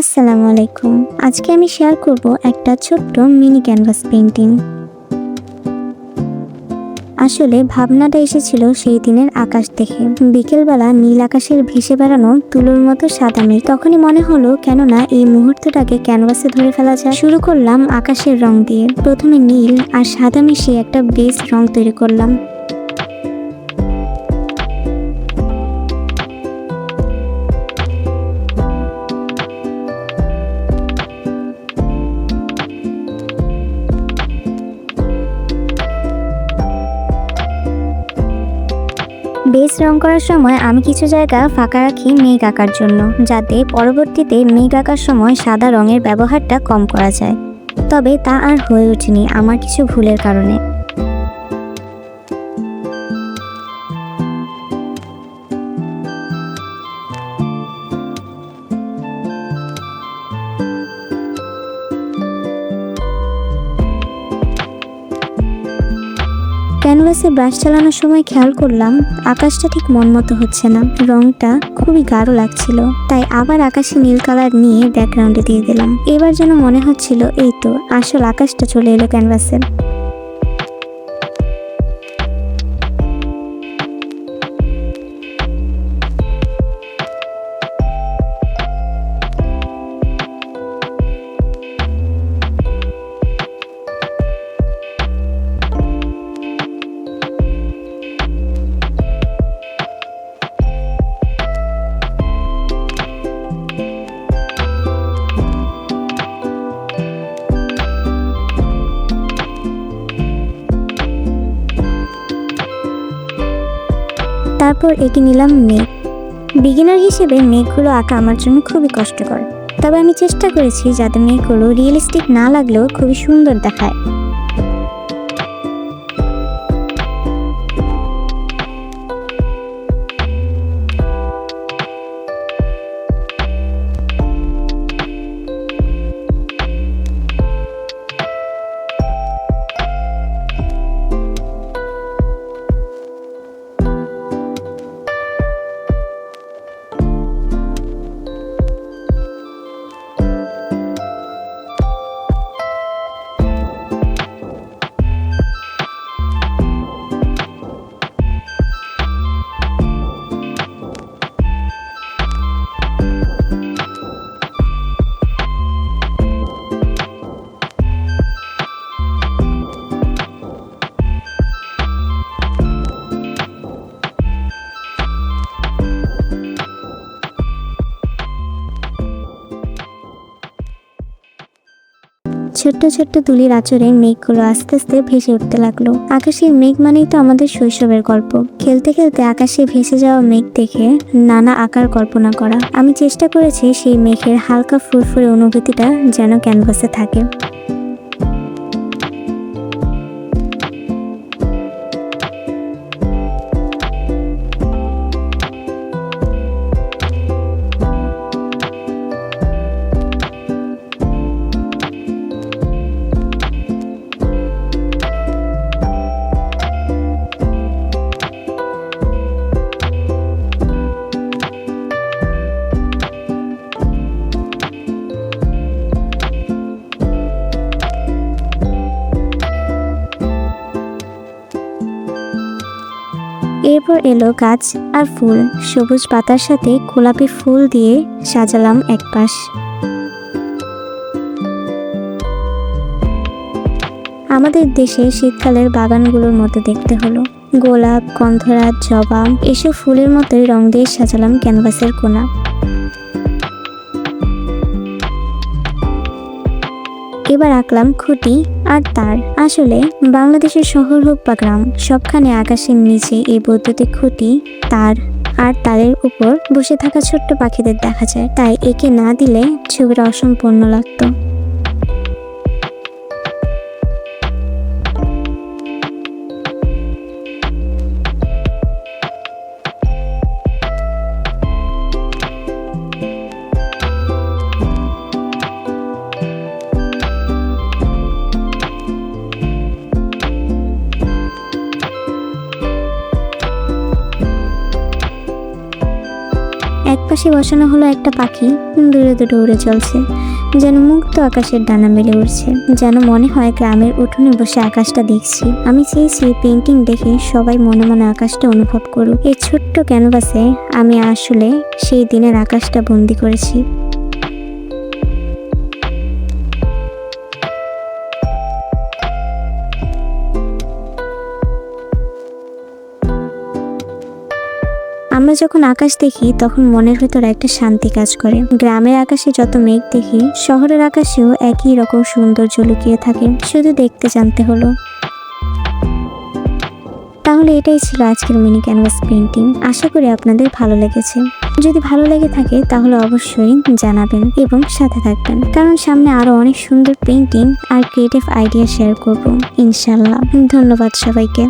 আসসালামু আলাইকুম। আজকে আমি শেয়ার করব একটা ছোট্ট মিনি ক্যানভাস পেন্টিং আসলে ভাবনাটা এসেছিল সেই দিনের আকাশ দেখে। বিকেলবেলা নীল আকাশের ভেসে বেড়ানো তুলোর মতো সাদা মেঘ। তখনই মনে হলো, কেননা এই মুহূর্তটাকে ক্যানভাসে ধরে ফেলা যায়। শুরু করলাম আকাশের রং দিয়ে। প্রথমে নীল আর সাদা মিশিয়ে একটা বেস রং তৈরি করলাম। বেস রং করার সময় আমি কিছু জায়গা ফাঁকা রাখি মেঘ আঁকার জন্য, যাতে পরবর্তীতে মেঘ আঁকার সময় সাদা রঙের ব্যবহারটা কম করা যায়। তবে তা আর হয়ে ওঠেনি আমার কিছু ভুলের কারণে। ক্যানভাসে ব্রাশ চালানোর সময় খেয়াল করলাম, আকাশটা ঠিক মন মতো হচ্ছে না। রংটা খুবই গাঢ় লাগছিল। তাই আবার আকাশে নীল কালার নিয়ে ব্যাকগ্রাউন্ডে দিয়ে দিলাম। এবার যেন মনে হচ্ছিল, এই তো, আসল আকাশটা চলে এলো ক্যানভাসে তারপর এঁকে নিলাম মেঘ। বিগিনার হিসেবে মেঘগুলো আঁকা আমার জন্য খুবই কষ্টকর। তবে আমি চেষ্টা করেছি যাতে মেঘগুলো রিয়েলিস্টিক না লাগলেও খুবই সুন্দর দেখায়। ছোট্ট ছোট্ট তুলির আচরে মেঘগুলো আস্তে আস্তে ভেসে উঠতে লাগল। আকাশের মেঘ মানেই তো আমাদের শৈশবের গল্প। খেলতে খেলতে আকাশে ভেসে যাওয়া মেঘ দেখে নানা আকার কল্পনা করা। আমি চেষ্টা করেছি সেই মেঘের হালকা ফুরফুরে অনুভূতিটা যেন ক্যানভাসে থাকে। এরপর এলো গাছ আর ফুল। সবুজ পাতার সাথে গোলাপি ফুল দিয়ে সাজালাম এক পাশ আমাদের দেশে শীতকালের বাগানগুলোর মতো দেখতে হলো। গোলাপ গন্ধরাজ জবা, এসব ফুলের মতোই রং দিয়ে সাজালাম ক্যানভাসের কোনা এবার আঁকলাম খুঁটি আর তার। আসলে বাংলাদেশের শহর হোক বা গ্রাম, সবখানে আকাশের নিচে এই বৈদ্যুতিক খুঁটি, তার আর তারের উপর বসে থাকা ছোট্ট পাখিদের দেখা যায়। তাই একে না দিলে ছবিটা অসম্পূর্ণ লাগতো। পাশে বসানো হলো একটা পাখি। দূরে দূরে উড়ে চলছে। যেন মুক্ত আকাশের ডানা মেলে উঠছে যেন মনে হয় গ্রামের উঠোনে বসে আকাশটা দেখছি। আমি চেয়েছি পেন্টিং দেখে সবাই মনে মনে আকাশটা অনুভব করুক। এই ছোট্ট ক্যানভাসে আমি আসলে সেই দিনের আকাশটা বন্দি করেছি। আমরা যখন আকাশ দেখি, তখন মনের ভেতর একটা শান্তি কাজ করে। গ্রামের আকাশে যত মেঘ দেখি, শহরের আকাশেও একই রকম সৌন্দর্য লুকিয়ে থাকে। শুধু দেখতে জানতে হলো। তাহলে এটাই ছিল আজকের মিনি ক্যানভাস পেন্টিং আশা করি আপনাদের ভালো লেগেছে। যদি ভালো লেগে থাকে, তাহলে অবশ্যই জানাবেন এবং সাথে থাকবেন। কারণ সামনে আরও অনেক সুন্দর পেন্টিং আর ক্রিয়েটিভ আইডিয়া শেয়ার করব। ইনশাল্লাহ ধন্যবাদ সবাইকে।